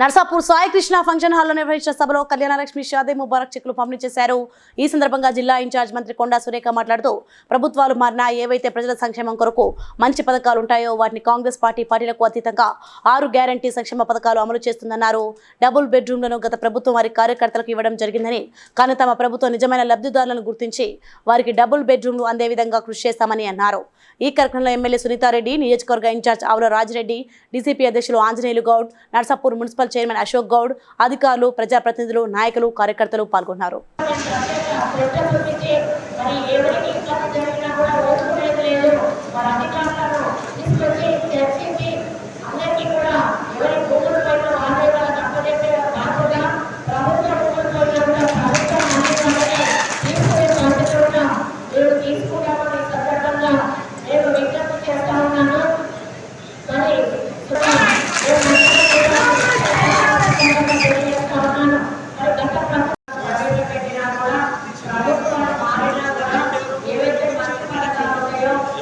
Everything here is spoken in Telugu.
నర్సాపూర్ సాయి కృష్ణ ఫంక్షన్ హాల్లో నిర్వహించిన సభలో కళ్యాణలక్ష్మి షాదే ముబారక్ చెక్లు పంపిణీ చేశారు. ఈ సందర్భంగా జిల్లా ఇన్ఛార్జ్ మంత్రి కొండా సురేఖ మాట్లాడుతూ ప్రభుత్వాలు మారినా ఏవైతే ప్రజల సంక్షేమం కొరకు మంచి పథకాలు ఉంటాయో వాటిని కాంగ్రెస్ పార్టీ పార్టీలకు అతీతంగా ఆరు గ్యారంటీ సంక్షేమ పథకాలు అమలు చేస్తుందన్నారు. డబుల్ బెడ్రూమ్లను గత ప్రభుత్వం వారి కార్యకర్తలకు ఇవ్వడం జరిగిందని కానీ తమ ప్రభుత్వం నిజమైన లబ్ధిదారులను గుర్తించి వారికి డబుల్ బెడ్రూమ్లు అందే విధంగా కృషి చేస్తామని అన్నారు. ఈ కార్యక్రమంలో ఎమ్మెల్యే సునీతారెడ్డి నియోజకవర్గ ఇన్ఛార్జ్ ఆవుల రాజిరెడ్డి డీసీపీ అధ్యక్షులు Anjaneyulu Goud Narsapur municipal municipal chairman Ashok Goud అధికారులు ప్రజాప్రతినిధులు నాయకులు కార్యకర్తలు పాల్గొన్నారు. తీసుకుంటామని సందర్భంగా నేను విజ్ఞప్తి చేస్తా ఉన్నాను. మరి ఓచుకునేది లేదు మరి అధికారులను తీసుకొచ్చి చర్చించి అందరికీ కూడా ఎవరి భూముల పైన వాళ్ళే వాళ్ళకి అప్పచెప్పే బాధ్యత ప్రభుత్వ భూముల పైన కూడా ప్రభుత్వం అందించాలని తీసుకునే బాధ్యత కూడా నేను తీసుకుంటామని ఈ సందర్భంగా నేను విజ్ఞప్తి చేస్తా ఉన్నాను మరి తెలియజేస్తా ఉన్నాను మరి గత ప్రభుత్వం ప్రవేశపెట్టినా కూడా ప్రభుత్వాలు మారినా కూడా ఏవైతే మంచి పథకాలు